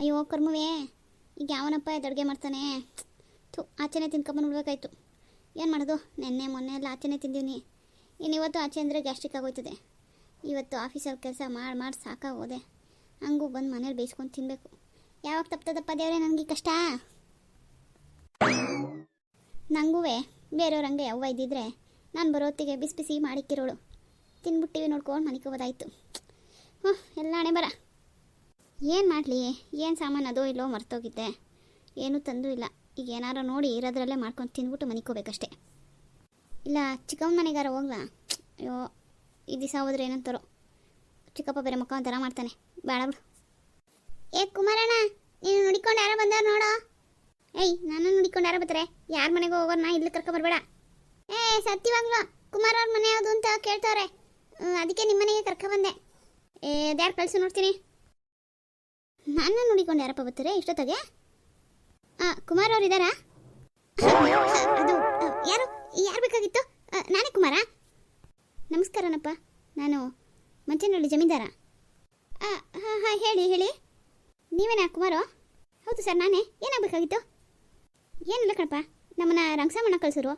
ಅಯ್ಯೋ, ಕರ್ಮವೇ. ಈಗ ಯಾವನಪ್ಪ ಅಡುಗೆ ಮಾಡ್ತಾನೆ? ಥು, ಆಚೆನೆ ತಿನ್ಕೊಂಬಂದ್ಬಿಡ್ಬೇಕಾಯ್ತು ಏನು ಮಾಡೋದು? ನಿನ್ನೆ, ಮೊನ್ನೆ ಎಲ್ಲ ಆಚೆನೆ ತಿಂದೀನಿ ಇನ್ನು ಇವತ್ತು ಆಚೆ ಅಂದರೆ ಗ್ಯಾಸ್ಟ್ರಿಕ್ ಆಗೋಯ್ತದೆ. ಇವತ್ತು ಆಫೀಸಲ್ಲಿ ಕೆಲಸ ಮಾಡಿ ಮಾಡಿ ಸಾಕಾಗೋದೆ ಹಂಗೂ ಬಂದು ಮನೇಲಿ ಬೇಯಿಸ್ಕೊಂಡು ತಿನ್ನಬೇಕು ಯಾವಾಗ ತಪ್ತದಪ್ಪ ದೇವರೇ ನನಗೆ ಕಷ್ಟ? ನನಗೂ ಬೇರೆಯವ್ರಂಗೆ ಯವ್ವ ಇದ್ದಿದ್ರೆ ನಾನು ಬರೋತ್ತಿಗೆ ಬಿಸಿ ಬಿಸಿ ಮಾಡಿಕ್ಕಿರೋಳು. ತಿನ್ಬಿಟ್ಟಿವಿ ನೋಡ್ಕೊಂಡು ಮನಿಕೋಬೋದಾಯ್ತು ಹ್ಞೂ ಎಲ್ಲ ಹಣೆ ಬರ ಏನು ಮಾಡಲಿ? ಏನು ಸಾಮಾನು ಅದೋ ಇಲ್ಲೋ ಮರ್ತೋಗಿದ್ದೆ. ಏನೂ ತಂದೂ ಇಲ್ಲ. ಈಗ ಏನಾರು ನೋಡಿ ಇರೋದ್ರಲ್ಲೇ ಮಾಡ್ಕೊಂಡು ತಿಂದ್ಬಿಟ್ಟು ಹೋಗ್ಬೇಕಷ್ಟೆ. ಇಲ್ಲ, ಚಿಕ್ಕಮ್ಮ ಮನೆಗಾರ ಹೋಗ್ಲಾ? ಅಯ್ಯೋ, ಈ ದಿವಸ ಹೋದ್ರೆ ಏನಂತಾರೋ. ಚಿಕ್ಕಪ್ಪ ಬೇರೆ ಮಕ್ಕ ಒಂಥರ ಮಾಡ್ತಾನೆ. ಬೇಡ ಬಿಡು. ಏ, ಕುಮಾರಣ್ಣ, ನೀನು ನುಡಿಕೊಂಡು ಯಾರೋ ಬಂದಾರ ನೋಡೋ. ಏಯ್, ನಾನು ನುಡಿಕೊಂಡು ಯಾರೋ ಬರ್ತಾರೆ? ಯಾರ ಮನೆಗೆ ನಾ ಇಲ್ಲಿ ಕರ್ಕೊ ಬರಬೇಡ. ಏ, ಸತ್ಯವಾಗ್ಲೋ, ಕುಮಾರ್ ಅವ್ರ ಮನೆ ಯಾವುದು ಅಂತ ಕೇಳ್ತಾವ್ರೆ. ಅದಕ್ಕೆ ನಿಮ್ಮ ಮನೆಗೆ ಕರ್ಕೊ ಬಂದೆ. ಏ, ಅದ್ಯಾರು ಕಳಿಸು ನೋಡ್ತೀನಿ. ನಾನು ನೋಡಿಕೊಂಡು ಯಾರಪ್ಪ ಬರ್ತಾರೆ? ಇಷ್ಟೊತ್ತಾಗೆ? ಕುಮಾರ್ ಅವ್ರು ಇದ್ದಾರಾ ಅದು ಯಾರು? ಯಾರು ಬೇಕಾಗಿತ್ತು? ನಾನೇ ಕುಮಾರ? ನಮಸ್ಕಾರನಪ್ಪ ನಾನು ಮಂಚನಹಳ್ಳಿ ಜಮೀನ್ದಾರ. ಹಾಂ ಹಾಂ, ಹೇಳಿ ಹೇಳಿ. ನೀವೇನಾ ಕುಮಾರು? ಹೌದು ಸರ್, ನಾನೇ. ಏನಾಗಬೇಕಾಗಿತ್ತು? ಏನಿಲ್ಲ ಕಣಪ್ಪ. ನಮ್ಮನ್ನ ರಂಗಸಾಮಣ್ಣ ಕಳಿಸೋರು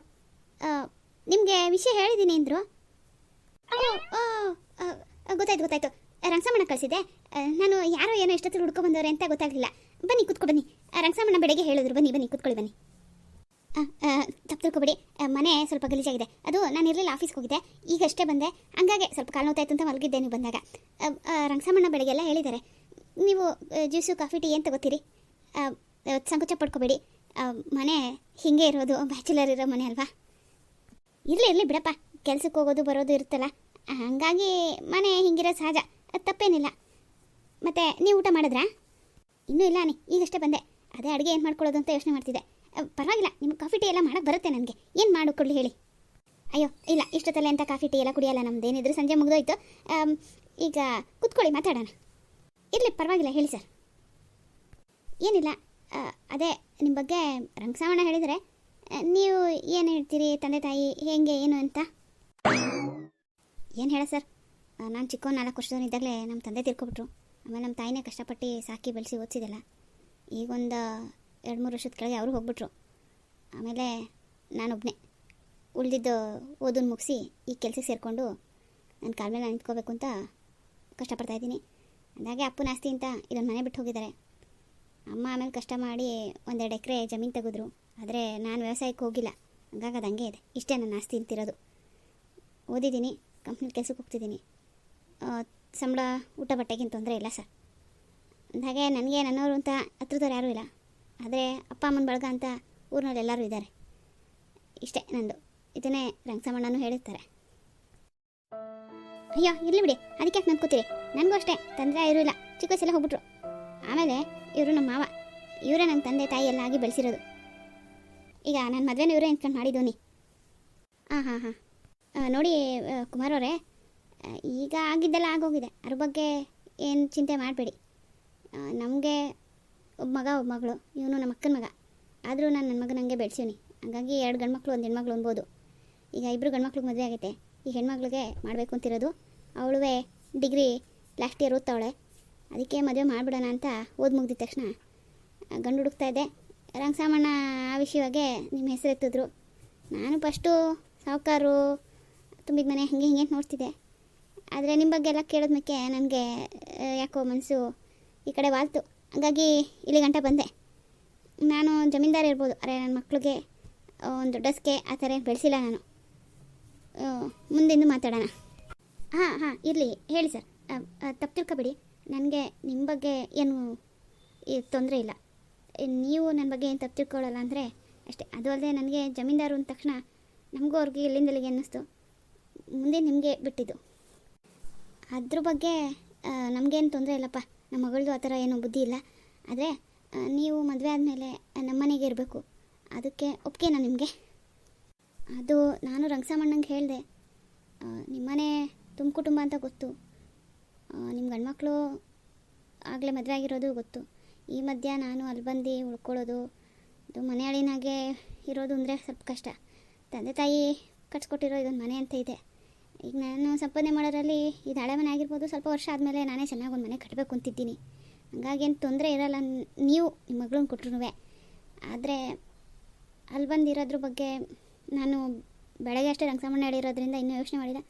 ನಿಮಗೆ ವಿಷಯ ಹೇಳಿದ್ದೀನಿ ಅಂದರು. ಗೊತ್ತಾಯ್ತು ಗೊತ್ತಾಯ್ತು. ರಂಗಸಾಮಣ್ಣ ಕಳಿಸಿದೆ ನಾನು ಯಾರೋ ಏನೋ ಎಷ್ಟೊತ್ತಿಗೆ ಹುಡ್ಕೊ ಬಂದವ್ರೆ ಅಂತ ಗೊತ್ತಾಗಲಿಲ್ಲ. ಬನ್ನಿ, ಕುತ್ಕೊ ಬನ್ನಿ. ರಂಗಸಮ್ಮಣ್ಣ ರಂಗಸಾಮಣ್ಣ ಬೆಳಗ್ಗೆ ಹೇಳಿದ್ರು. ಬನ್ನಿ ಬನ್ನಿ, ಕೂತ್ಕೊಳ್ಳಿ, ಬನ್ನಿ. ತಪ್ಪು ತಿಳ್ಕೊಬೇಡಿ. ಮನೆ ಸ್ವಲ್ಪ ಗಲೀಜಾಗಿದೆ. ಅದು ನಾನು ಇರಲಿಲ್ಲ, ಆಫೀಸ್ಗೆ ಹೋಗಿದ್ದೆ. ಈಗಷ್ಟೇ ಬಂದೆ. ಹಂಗಾಗಿ ಸ್ವಲ್ಪ ಕಾಲು ನೋತಾಯ್ತು ಅಂತ ಮಲಗಿದ್ದೆ ನೀವು ಬಂದಾಗ. ರಂಗಸಾಮಣ್ಣ ಬೆಳಗ್ಗೆ ಎಲ್ಲ ಹೇಳಿದ್ದಾರೆ. ನೀವು ಜ್ಯೂಸು, ಕಾಫಿ, ಟೀ ಏನು ತಗೋತೀರಿ? ಸಂಕುಚ ಪಡ್ಕೋಬೇಡಿ. ಮನೆ ಹಿಂಗೆ ಇರೋದು ಬ್ಯಾಚುಲರ್ ಇರೋ ಮನೆ ಅಲ್ವಾ? ಇರಲಿ ಇರಲಿ ಬಿಡಪ್ಪ. ಕೆಲ್ಸಕ್ಕೆ ಹೋಗೋದು, ಬರೋದು ಇರುತ್ತಲ್ಲ. ಹಂಗಾಗಿ ಮನೆ ಹಿಂಗಿರೋ ಸಹಜ. ತಪ್ಪೇನಿಲ್ಲ. ಮತ್ತು ನೀವು ಊಟ ಮಾಡಿದ್ರಾ? ಇನ್ನೂ ಇಲ್ಲ ನೀ ಈಗಷ್ಟೇ ಬಂದೆ. ಅದೇ ಅಡುಗೆ ಏನು ಮಾಡ್ಕೊಳ್ಳೋದು ಅಂತ ಯೋಚನೆ ಮಾಡ್ತಿದ್ದೆ. ಪರವಾಗಿಲ್ಲ, ನಿಮ್ಗೆ ಕಾಫಿ ಟೀ ಎಲ್ಲ ಮಾಡೋಕ್ಕೆ ಬರುತ್ತೆ ನನಗೆ. ಏನು ಮಾಡು ಕೊಡಲಿ ಹೇಳಿ. ಅಯ್ಯೋ, ಇಲ್ಲ, ಇಷ್ಟೊತ್ತಲ್ಲ ಅಂತ ಕಾಫಿ ಟೀ ಎಲ್ಲ ಕುಡಿಯಲ್ಲ, ನಮ್ದೇನಿದ್ರು ಸಂಜೆ ಮುಗಿದೋಯ್ತು. ಈಗ ಕುತ್ಕೊಳ್ಳಿ, ಮಾತಾಡೋಣ. ಇರಲಿ, ಪರವಾಗಿಲ್ಲ, ಹೇಳಿ ಸರ್. ಏನಿಲ್ಲ ಅದೇ ನಿಮ್ಮ ಬಗ್ಗೆ ರಂಗಸಾವಣ ಹೇಳಿದರೆ ನೀವು ಏನು ಹೇಳ್ತೀರಿ, ತಂದೆ ತಾಯಿ, ಹೇಗೆ, ಏನು ಅಂತ? ಏನು ಹೇಳ ಸರ್? ನಾನು ಚಿಕ್ಕವನು ನಾಲ್ಕು ವರ್ಷದವನಿದ್ದಾಗಲೇ ನಮ್ಮ ತಂದೆ ತಿರ್ಕೊಬಿಟ್ರು. ಆಮೇಲೆ ನಮ್ಮ ತಾಯಿನೇ ಕಷ್ಟಪಟ್ಟು ಸಾಕಿ ಬೆಳೆಸಿ ಓದಿಸಿದೆಲ್ಲ. ಈಗೊಂದು ಎರಡು ಮೂರು ವರ್ಷದ ಕೆಳಗೆ ಅವರು ಹೋಗ್ಬಿಟ್ರು. ಆಮೇಲೆ ನಾನೊಬ್ಬನೇ ಉಳಿದಿದ್ದು ಓದನ್ನು ಮುಗಿಸಿ ಈ ಕೆಲಸಕ್ಕೆ ಸೇರಿಕೊಂಡು ನನ್ನ ಕಾಲ ಮೇಲೆ ನಿಂತ್ಕೋಬೇಕು ಅಂತ ಕಷ್ಟಪಡ್ತಾ ಇದ್ದೀನಿ. ಅಂದಾಗೆ ಅಪ್ಪನ ಆಸ್ತಿ ಅಂತ ಇದೊಂದು ಮನೆ ಬಿಟ್ಟು ಹೋಗಿದ್ದಾರೆ. ಅಮ್ಮ ಆಮೇಲೆ ಕಷ್ಟ ಮಾಡಿ ಒಂದೆರಡು ಎಕರೆ ಜಮೀನು ತೆಗೆದ್ರು. ಆದರೆ ನಾನು ವ್ಯವಸಾಯಕ್ಕೆ ಹೋಗಿಲ್ಲ. ಹಂಗಾಗಿ ಅದು ಹಂಗೆ ಇದೆ. ಇಷ್ಟೇ ನನ್ನ ಆಸ್ತಿ ಅಂತಿರೋದು. ಓದಿದ್ದೀನಿ ಕಂಪ್ನಿ ಕೆಲಸಕ್ಕೆ ಹೋಗ್ತಿದ್ದೀನಿ. ಸಂಬಳ, ಊಟ ಬಟ್ಟೆಗಿನ ತೊಂದರೆ ಇಲ್ಲ ಸರ್. ಹಾಗೆ ನನಗೆ ನನ್ನವರು ಅಂತ ಹತ್ರದವ್ರು ಯಾರೂ ಇಲ್ಲ. ಆದರೆ ಅಪ್ಪ, ಅಮ್ಮನ ಬಳಗ ಅಂತ ಊರಿನಲ್ಲಿ ಎಲ್ಲರೂ ಇದ್ದಾರೆ ಇಷ್ಟೇ ನಂದು. ಇದನ್ನೇ ರಂಗಸಮಣ್ಣನೂ ಹೇಳಿರ್ತಾರೆ. ಅಯ್ಯೋ, ಇರಲಿ ಬಿಡಿ. ಅದಕ್ಕೆ ಯಾಕೆ ನಂಬ್ಕೋತೀರಿ ನನಗೂ ಅಷ್ಟೇ. ತಂದೆ ಇರೂ ಇಲ್ಲ ಚಿಕ್ಕ ವಯಸ್ಸೆಲ್ಲ ಹೋಗ್ಬಿಟ್ರು. ಆಮೇಲೆ ಇವರು ನಮ್ಮ ಮಾವ. ಇವರೇ ನನ್ನ ತಂದೆ, ತಾಯಿ ಎಲ್ಲ ಆಗಿ ಬೆಳೆಸಿರೋದು. ಈಗ ನನ್ನ ಮದುವೆನ ಇವರೇ ನಿಂತ್ಕೊಂಡು ಮಾಡಿದ್ದೋನಿ ಹಾಂ ಹಾಂ. ಹಾಂ ನೋಡಿ ಕುಮಾರ್ ಅವರೇ ಈಗ ಆಗಿದ್ದೆಲ್ಲ ಆಗೋಗಿದೆ. ಅದ್ರ ಬಗ್ಗೆ ಏನು ಚಿಂತೆ ಮಾಡಬೇಡಿ. ನಮಗೆ ಒಬ್ಬ ಮಗ, ಒಬ್ಬ ಮಗಳು, ಇವನು ನಮ್ಮ ಅಕ್ಕನ ಮಗ. ಆದರೂ ನಾನು ನನ್ನ ಮಗನ ಹಂಗೆ ಬೆಳೆಸೀನಿ ಹಾಗಾಗಿ ಎರಡು ಗಂಡ್ಮಕ್ಳು, ಒಂದು ಹೆಣ್ಮಕ್ಳು ಅನ್ಬೋದು ಈಗ ಇಬ್ಬರು ಗಂಡ್ಮಕ್ಳಿಗೆ ಮದುವೆ ಆಗೈತೆ. ಈ ಹೆಣ್ಮಕ್ಳಿಗೆ ಮಾಡಬೇಕು ಅಂತಿರೋದು. ಅವಳುವೆ ಡಿಗ್ರಿ ಲಾಸ್ಟ್ ಇಯರ್ ಓದ್ತಾವಳೆ. ಅದಕ್ಕೆ ಮದುವೆ ಮಾಡಿಬಿಡೋಣ ಅಂತ ಓದಿ ಮುಗ್ದಿದ ತಕ್ಷಣ ಗಂಡು ಹುಡುಕ್ತಾ ಇದ್ದೆ. ರಂಗಸಾಮಣ್ಣ ಆ ವಿಷಯವಾಗೆ ನಿಮ್ಮ ಹೆಸರು ಎತ್ತಿದ್ರು. ನಾನು ಫಸ್ಟು ಸಾವುಕಾರು ತುಂಬಿದ ಮನೆ, ಹಂಗೆ ಹಿಂಗೆ ನೋಡ್ತಿದ್ದೆ. ಆದರೆ ನಿಮ್ಮ ಬಗ್ಗೆ ಎಲ್ಲ ಕೇಳೋದಕ್ಕೆ ನನಗೆ ಯಾಕೋ ಮನಸ್ಸು ಈ ಕಡೆ ವಾಲ್ತು. ಹಾಗಾಗಿ ಇಲ್ಲಿ ಗಂಟ ಬಂದೆ. ನಾನು ಜಮೀನ್ದಾರ ಇರ್ಬೋದು ಅರೆ ನನ್ನ ಮಕ್ಕಳಿಗೆ ಒಂದು ದೊಡ್ಡಸ್ಕೆ ಆ ಥರ ಬೆಳೆಸಿಲ್ಲ ನಾನು. ಮುಂದಿಂದು ಮಾತಾಡೋಣ. ಹಾಂ ಹಾಂ, ಇರಲಿ, ಹೇಳಿ ಸರ್. ತಪ್ಪು ತಿಳ್ಕೊಬೇಡಿ. ನನಗೆ ನಿಮ್ಮ ಬಗ್ಗೆ ಏನು ತೊಂದರೆ ಇಲ್ಲ. ನೀವು ನನ್ನ ಬಗ್ಗೆ ಏನು ತಪ್ಪು ತಿಳ್ಕೊಳ್ಳಲ್ಲ ಅಂದರೆ ಅಷ್ಟೇ. ಅದು ಅಲ್ಲದೆ ನನಗೆ ಜಮೀನ್ದಾರು ಅಂದ ತಕ್ಷಣ ನಮಗೂ ಅವ್ರಿಗೆ ಇಲ್ಲಿಂದ ಇಲ್ಲಿಗೆ ಅನ್ನಿಸ್ತು. ಮುಂದೆ ನಿಮಗೆ ಬಿಟ್ಟಿದ್ದು. ಅದ್ರ ಬಗ್ಗೆ ನಮಗೇನು ತೊಂದರೆ ಇಲ್ಲಪ್ಪ. ನಮ್ಮ ಮಗಳದು ಆ ಥರ ಏನೂ ಬುದ್ಧಿ ಇಲ್ಲ. ಆದರೆ ನೀವು ಮದುವೆ ಆದಮೇಲೆ ನಮ್ಮ ಮನೆಗೆ ಇರಬೇಕು. ಅದಕ್ಕೆ ಒಪ್ಪಿಗೆನಾ ನಿಮಗೆ? ಅದು ನಾನು ರಂಗಸಾಮಣ್ಣಂಗೆ ಹೇಳಿದೆ. ನಿಮ್ಮನೆ ತುಮ್ ಕುಟುಂಬ ಅಂತ ಗೊತ್ತು. ನಿಮ್ಮ ಗಂಡ್ಮಕ್ಳು ಆಗಲೇ ಮದುವೆ ಆಗಿರೋದು ಗೊತ್ತು. ಈ ಮಧ್ಯ ನಾನು ಅಲ್ಲಿ ಬಂದು ಉಳ್ಕೊಳ್ಳೋದು, ಅದು ಮನೆ ಅಳಿನಾಗೆ ಇರೋದು ಅಂದರೆ ಸ್ವಲ್ಪ ಕಷ್ಟ. ತಂದೆ ತಾಯಿ ಕಟ್ಸ್ಕೊಟ್ಟಿರೋ ಇದೊಂದು ಮನೆ ಅಂತ ಇದೆ. ಈಗ ನಾನು ಸಂಪಾದನೆ ಮಾಡೋರಲ್ಲಿ ಇದು ಹಳೆ ಮನೆ ಆಗಿರ್ಬೋದು ಸ್ವಲ್ಪ ವರ್ಷ ಆದಮೇಲೆ ನಾನೇ ಚೆನ್ನಾಗಿ ಒಂದು ಮನೆ ಕಟ್ಟಬೇಕು ಅಂತಿದ್ದೀನಿ. ಏನು ತೊಂದರೆ ಇರಲ್ಲ, ನೀವು ನಿಮ್ಮ ಮಗಳನ್ನ ಕೊಟ್ರು ಆದರೆ ಅಲ್ಲಿ ಬಂದಿರೋದ್ರ ಬಗ್ಗೆ ನಾನು ಬೆಳಗ್ಗೆ ಅಷ್ಟೇ ರಂಗಸಾಮಣ್ಣ ಹೇಳಿರೋದ್ರಿಂದ ಇನ್ನೂ ಯೋಚನೆ ಮಾಡಿದೆ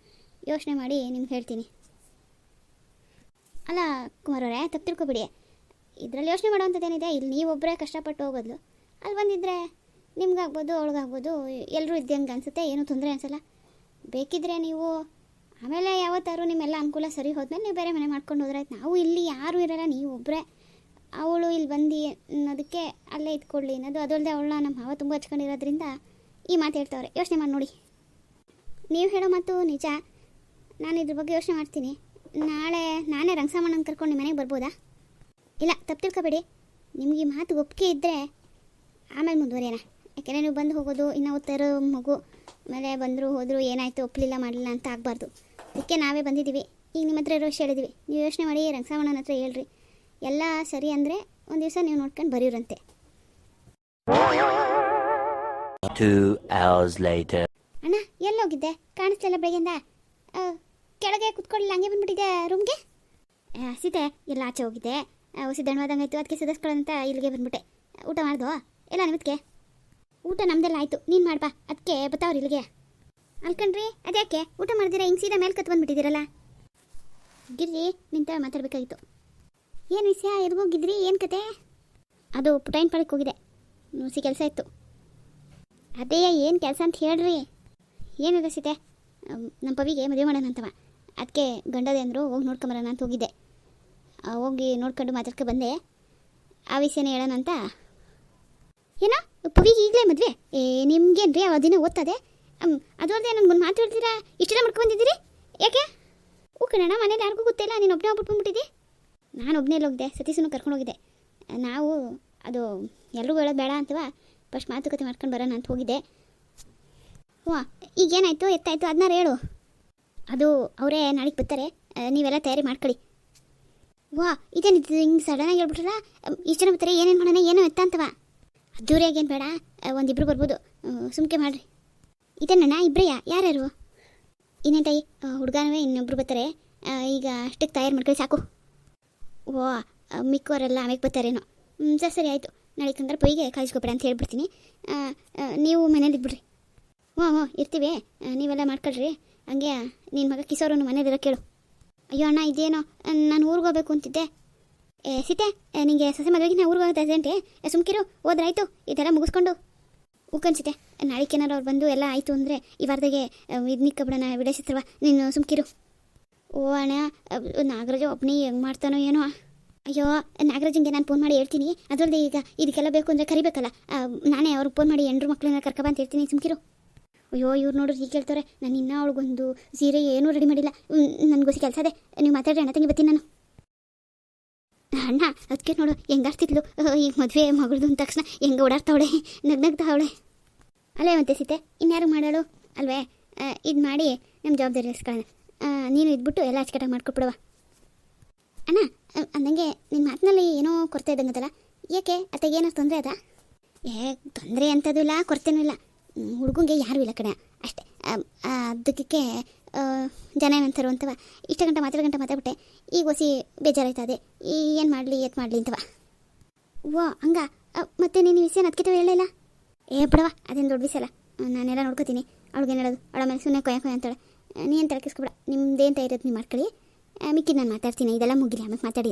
ಯೋಚನೆ ಮಾಡಿ ನಿಮ್ಗೆ ಹೇಳ್ತೀನಿ. ಅಲ್ಲ ಕುಮಾರವರೇ ತಪ್ಪು ತಿಳ್ಕೊಬಿಡಿ. ಇದರಲ್ಲಿ ಯೋಚನೆ ಮಾಡೋವಂಥದ್ದೇನಿದೆ? ಇಲ್ಲಿ ನೀವೊಬ್ಬರೇ ಕಷ್ಟಪಟ್ಟು ಹೋಗೋದು ಅಲ್ಲಿ ಬಂದಿದ್ದರೆ ನಿಮ್ಗಾಗ್ಬೋದು, ಅವಳಿಗಾಗ್ಬೋದು ಎಲ್ಲರೂ ಇದ್ದಂಗೆ ಅನಿಸುತ್ತೆ, ಏನೂ ತೊಂದರೆ ಅನಿಸಲ್ಲ. ಬೇಕಿದ್ರೆ ನೀವು ಆಮೇಲೆ ಯಾವತ್ತಾರು ನಿಮ್ಮೆಲ್ಲ ಅನುಕೂಲ ಸರಿ ಹೋದ್ಮೇಲೆ ನೀವು ಬೇರೆ ಮನೆ ಮಾಡ್ಕೊಂಡು ಹೋದ್ರಾಯ್ತು ನಾವು ಇಲ್ಲಿ ಯಾರೂ ಇರಲ್ಲ, ನೀವು ಒಬ್ಬರೇ ಅವಳು ಇಲ್ಲಿ ಬಂದು ಅನ್ನೋದಕ್ಕೆ ಅಲ್ಲೇ ಇದ್ಕೊಳ್ಳಿ. ಅನ್ನೋದು ಅದಲ್ಲದೆ ಅವಳನ್ನ ನಮ್ಮ ಹಾವ ತುಂಬ ಹಚ್ಕೊಂಡಿರೋದ್ರಿಂದ ಈ ಮಾತು ಹೇಳ್ತವ್ರೆ. ಯೋಚನೆ ಮಾಡಿ ನೋಡಿ. ನೀವು ಹೇಳೋ ಮಾತು ನಿಜ. ನಾನು ಇದ್ರ ಬಗ್ಗೆ ಯೋಚನೆ ಮಾಡ್ತೀನಿ. ನಾಳೆ ನಾನೇ ರಂಗಸಾಮಣ್ಣನ ಕರ್ಕೊಂಡು ನಿಮ್ಮ ಮನೆಗೆ ಬರ್ಬೋದಾ? ಇಲ್ಲ, ತಪ್ಪು ತಿಳ್ಕೊಬೇಡಿ. ನಿಮಗೆ ಮಾತು ಒಪ್ಪಿಗೆ ಇದ್ದರೆ ಆಮೇಲೆ ಮುಂದುವರಿಯೋಣ. ಯಾಕೆಂದರೆ ನೀವು ಬಂದು ಹೋಗೋದು, ಇನ್ನೂ ಓದ್ತಾ ಇರೋ ಮಗು. ಆಮೇಲೆ ಬಂದರು ಹೋದರು ಏನಾಯಿತು ಒಪ್ಪಲಿಲ್ಲ ಮಾಡಲಿಲ್ಲ ಅಂತ ಆಗಬಾರ್ದು. ಅದಕ್ಕೆ ನಾವೇ ಬಂದಿದ್ದೀವಿ. ಈಗ ನಿಮ್ಮ ಹತ್ರ ಇರೋ ಹೇಳಿದ್ವಿ ನೀವು ಯೋಚನೆ ಮಾಡಿ ರಂಗಸಾಮಣ್ಣನ ಹತ್ರ ಹೇಳ್ರಿ. ಎಲ್ಲ ಸರಿ ಅಂದರೆ ಒಂದು ದಿವಸ ನೀವು ನೋಡ್ಕೊಂಡು ಬರೀರಂತೆ Two hours later. ಅಣ್ಣ ಎಲ್ಲೋಗಿದ್ದೆ? ಕಾಣಿಸ್ತಿಲ್ಲ ಬೆಳಗ್ಗೆಯಿಂದ. ಕೆಳಗೆ ಕುತ್ಕೊಳ್ಳಿಲ್ಲ ಹಂಗೆ ಬಂದ್ಬಿಟ್ಟಿದೆ ರೂಮ್ಗೆ ಸೀತೆ ಎಲ್ಲ ಆಚೆ ಹೋಗಿದ್ದೆ. ಹುಸಿ ಆಯಿತು ಅದಕ್ಕೆ ಸದಸ್ಕೊಳ್ಳೋಂತ ಇಲ್ಲಿಗೆ ಬಂದ್ಬಿಟ್ಟೆ. ಊಟ ಮಾಡ್ದೋ? ಎಲ್ಲ ನಿಮ್ಮದಕ್ಕೆ ಊಟ ನಮ್ದೆಲ್ಲ ಆಯಿತು, ನೀನು ಮಾಡ್ಬಾ ಅದಕ್ಕೆ ಬತ್ತಾವ್ರಿ ಇಲ್ಲಿಗೆ. ಅಲ್ಕಂಡ್ರಿ ಅದ್ಯಾಕೆ ಊಟ ಮಾಡಿದಿರ ಹಿಂಗೆ ಸೀದಾ ಮೇಲೆ ಕತ್ ಬಂದ್ಬಿಟ್ಟಿದ್ದೀರಲ್ಲ? ಗಿರ್ರಿ ನಿಂತ ಮಾತಾಡಬೇಕಾಗಿತ್ತು. ಏನು ವಿಷಯ, ಎದ್ಗೋಗಿದ್ರಿ, ಏನು ಕತೆ? ಅದು ಪುಟೈನ್ ಪಾಳಕ್ಕೆ ಹೋಗಿದೆ. ನುಸಿ ಕೆಲಸ ಇತ್ತು. ಅದೇ, ಏನು ಕೆಲಸ ಅಂತ ಹೇಳ್ರಿ. ಏನು ಸೀತೆ ನಮ್ಮ ಪವಿಗೆ ಮದುವೆ ಮಾಡೋಣ ಅಂತವ. ಅದಕ್ಕೆ ಗಂಡದೆ ಅಂದರು, ಹೋಗಿ ನೋಡ್ಕೊಂಬರೋಣ ಅಂತ ಹೋಗಿದ್ದೆ. ಹೋಗಿ ನೋಡ್ಕೊಂಡು ಮಾತಾಡ್ಕೊ ಬಂದೆ. ಆ ವಿಷಯನೇ ಹೇಳೋಣ ಅಂತ. ಏನೋ, ಪುವಿಗೆ ಈಗಲೇ ಮದುವೆ. ಏ ನಿಮ್ಗೇನು ರೀ ಆ ದಿನ ಓದ್ತದೆ? ಅಲ್ಲದೆ ನನಗೊಂದು ಮಾತು ಹೇಳ್ತೀರಾ? ಇಷ್ಟೆಲ್ಲ ಮಾಡ್ಕೊಂಡಿದ್ದೀರಿ ಯಾಕೆ? ಓಕೆ ಕಣಣ್ಣ ಮನೇಲಿ ಯಾರಿಗೂ ಗೊತ್ತಿಲ್ಲ, ನೀನು ಒಬ್ಬನೇ ಒಬ್ಬಟ್ಟು ನಾನು ಒಬ್ಬನೇ ಹೋಗಿದ್ದೆ ಸತೀಶನು ಕರ್ಕೊಂಡು ಹೋಗಿದ್ದೆ. ನಾವು, ಅದು, ಎಲ್ರಿಗೂ ಹೇಳೋದು ಬೇಡ ಅಂತವಾ? ಫಸ್ಟ್ ಮಾತುಕತೆ ಮಾಡ್ಕೊಂಡು ಬರೋಣ ಅಂತ ಹೋಗಿದ್ದೆ. ವಾ ಈಗೇನಾಯಿತು? ಎತ್ತಾಯಿತು? ಅದನ್ನ ಹೇಳು. ಅದು, ಅವರೇ ನಾಳೆಗೆ ಬರ್ತಾರೆ. ನೀವೆಲ್ಲ ತಯಾರಿ ಮಾಡ್ಕೊಳ್ಳಿ. ವಾ ಇದೇನಿದ್ದು ಹಿಂಗೆ ಸಡನ್ನಾಗಿ ಹೇಳ್ಬಿಟ್ರಲ್ಲ? ಇಷ್ಟು ಜನ ಬರ್ತಾರೆ, ಏನೇನು ಮಾಡೋಣ, ಏನೋ ಎತ್ತ ಅಂತವ? ಅದ್ದೂರಿಯಾಗೇನು ಬೇಡ. ಒಂದಿಬ್ರು ಬರ್ಬೋದು. ಸುಮ್ಕೆ ಮಾಡ್ರಿ. ಇದೇನಣ್ಣ ಇಬ್ರೆಯಾ ಯಾರ್ಯಾರು? ಇನ್ನೇನು ತಾಯಿ? ಹುಡುಗನವೇ, ಇನ್ನೊಬ್ರು ಬರ್ತಾರೆ. ಈಗ ಅಷ್ಟಕ್ಕೆ ತಯಾರು ಮಾಡ್ಕೊಳ್ಳಿ ಸಾಕು. ಓ ಮಿಕ್ಕವರೆಲ್ಲ ಆಮೇಲೆ ಬರ್ತಾರೇನೋ. ಹ್ಞೂ ಸರಿ ಸರಿ, ಆಯಿತು. ನಾಳೆ ತಂದ್ರೆ ಪೊಯ್ಗೆ ಕಾಯಿಸ್ಕೊಬೇಡ ಅಂತ ಹೇಳ್ಬಿಡ್ತೀನಿ. ನೀವು ಮನೇಲಿ ಇದ್ಬಿಡ್ರಿ. ಹ್ಞೂ ಹ್ಞೂ ಇರ್ತೀವಿ. ನೀವೆಲ್ಲ ಮಾಡ್ಕೊಳ್ರಿ. ಹಂಗೆ ನಿನ್ನ ಮಗ ಕಿಸೋರನ್ನು ಮನೇಲಿರೋ ಕೇಳು. ಅಯ್ಯೋ ಅಣ್ಣ, ಇದೇನೋ? ನಾನು ಊರಿಗೆ ಹೋಗ್ಬೇಕು ಅಂತಿದ್ದೆ. ಏ, ಸೀತೆ ನಿಂಗೆ ಸೊಸೆ ಮದುವೆಗೆ ನಾ ಊರಿಗೆ ಹೋಗುತ್ತೆ ಅರ್ಜೆಂಟೆ ಸುಮ್ಕಿರು ಹೋದ್ರಾಯ್ತು ಇದೆಲ್ಲ ಮುಗಿಸ್ಕೊಂಡು ಉಕ್ಕನ್ಸಿತೆ ನಾಳೆಗೆ ಏನಾರು ಅವ್ರು ಬಂದು ಎಲ್ಲ ಆಯಿತು ಅಂದರೆ ಈ ವಾರದಾಗೆ ಇದು ನಿಕ್ಕಬಿಡೋಣ ಬಿಡಿಸಿತ್ರವ ನೀನು ಸುಮ್ಕಿರು. ಓ, ಅಣ್ಣ ನಾಗರಾಜ ಒಬ್ಬನೇ ಹೆಂಗೆ ಮಾಡ್ತಾನೋ ಏನೋ. ಅಯ್ಯೋ, ನಾಗರಾಜಂಗೆ ನಾನು ಫೋನ್ ಮಾಡಿ ಹೇಳ್ತೀನಿ. ಅದರಲ್ಲಿ ಈಗ ಇದಕ್ಕೆಲ್ಲ ಬೇಕು ಅಂದರೆ ಕರಿಬೇಕಲ್ಲ. ನಾನೇ ಅವ್ರಿಗೆ ಫೋನ್ ಮಾಡಿ ಎಂಡ್ರು ಮಕ್ಕಳನ್ನ ಕರ್ಕೊಬ ಅಂತ ಹೇಳ್ತೀನಿ, ಸುಮ್ಕಿರು. ಅಯ್ಯೋ, ಇವ್ರು ನೋಡ್ರಿ ಈಗ ಕೇಳ್ತಾರೆ. ನಾನು ಇನ್ನೂ ಅವಳಿಗೊಂದು ಸೀರೆ ಏನೂ ರೆಡಿ ಮಾಡಿಲ್ಲ. ನನಗೋಸಿ ಕೆಲಸ ಅದೇ ನೀವು ಮಾತಾಡ್ರಿ, ಅಣ್ಣ ತಂಗಿ ಬರ್ತೀನಿ ನಾನು. ಅಣ್ಣ ಅದಕ್ಕೆ ನೋಡು, ಹೆಂಗಾಡ್ತಿದ್ಲು? ಈಗ ಮದುವೆ ಮಗಳದು ಅಂದ ತಕ್ಷಣ ಹೆಂಗೆ ಓಡಾಡ್ತಾವಳೆ? ನಗ್ನಗ್ತಾವಳೆ ಅಲ್ಲೇ ಮತ್ತೆ ಸೀತೆ, ಇನ್ಯಾರು ಮಾಡಾಳು? ಅಲ್ವೇ? ಇದು ಮಾಡಿ ನಮ್ಮ ಜವಾಬ್ದಾರಿ ಇಸ್ಕೊಳ್ಳೋಣ ನೀನು ಇದ್ಬಿಟ್ಟು ಎಲ್ಲ ಅಚ್ಚುಕಟ್ಟಾಗಿ ಮಾಡ್ಕೊಟ್ಬಿಡವ ಅಣ್ಣ ಅಂದಂಗೆ ನಿನ್ನ ಮಾತಿನಲ್ಲಿ ಏನೋ ಕೊರತೆ ಇದ್ದಂಗತ್ತಲ್ಲ ಏಕೆ ಅತ್ತೆಗೆ ಏನೋ ತೊಂದರೆ ಅದ ಏ, ತೊಂದರೆ ಅಂಥದ್ದು ಇಲ್ಲ, ಕೊರತೆನೂ ಇಲ್ಲ. ಹುಡುಗಂಗೆ ಯಾರೂ ಇಲ್ಲ ಕಡೆ ಅಷ್ಟೇ. ಅದಕ್ಕೆ ಜನ ಏನಂತಾರು ಅಂತವ. ಇಷ್ಟು ಗಂಟೆ ಮಾತಾಡ ಗಂಟೆ ಮಾತಾಡ್ಬಿಟ್ಟೆ. ಈಗ ಹೊಸಿ ಬೇಜಾರಾಯ್ತದೆ. ಈ ಏನು ಮಾಡಲಿ ಏತ್ ಮಾಡಲಿ ಅಂತವ. ಓ, ಹಂಗ? ಮತ್ತೆ ನೀನು ವಿಷಯ ಅದಕ್ಕೆ ಹೇಳಿಲ್ಲ ಏ ಬಿಡವ ಅದೇನು ದೊಡ್ಡ ವಿಷಯ ಅಲ್ಲ. ನಾನೆಲ್ಲ ನೋಡ್ಕೋತೀನಿ. ಅವ್ಳಿಗೆ ಹೇಳೋದು? ಅವಳ ಮೇಲೆ ಸುಮ್ಮನೆ ಕೊಯ್ಯ ಕೊಯ್ಯ ಅಂತಾಳೆ. ನೀನು ತಲೆಕಿಸ್ಕೊಬೇಡ ನಿಮ್ದೇನು ಇರೋದು ನೀವು ಮಾಡ್ಕೊಳ್ಳಿ. ಮಿಕ್ಕಿ ನಾನು ಮಾತಾಡ್ತೀನಿ. ಇದೆಲ್ಲ ಮುಗಿಲಿ. ಆಮೇಲೆ ಮಾತಾಡಿ